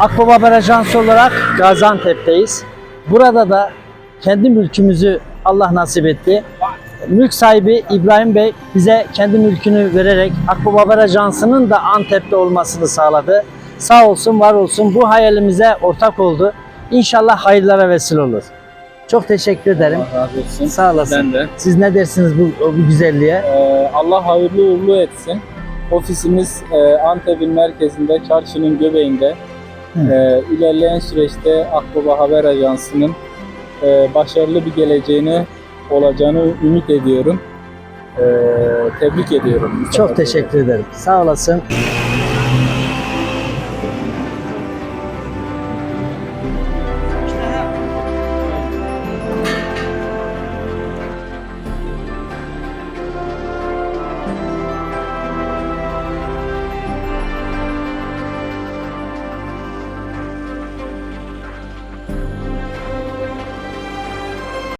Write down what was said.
Akbaba Haber Ajansı olarak Gaziantep'teyiz. Burada da kendi mülkümüzü Allah nasip etti. Mülk sahibi İbrahim Bey bize kendi mülkünü vererek Akbaba Haber Ajansı'nın da Antep'te olmasını sağladı. Sağ olsun, var olsun. Bu hayalimize ortak oldu. İnşallah hayırlara vesile olur. Çok teşekkür ederim. Allah razı olsun. Sağ olasın. Ben de. Siz ne dersiniz bu, bu güzelliğe? Ee, Allah hayırlı uğurlu etsin. Ofisimiz e, Antep'in merkezinde, çarşının göbeğinde. Ee, ilerleyen süreçte Akbaba Haber Ajansı'nın e, başarılı bir geleceğini olacağını ümit ediyorum. Ee, tebrik ediyorum. Çok teşekkür ederim. Sağ olasın.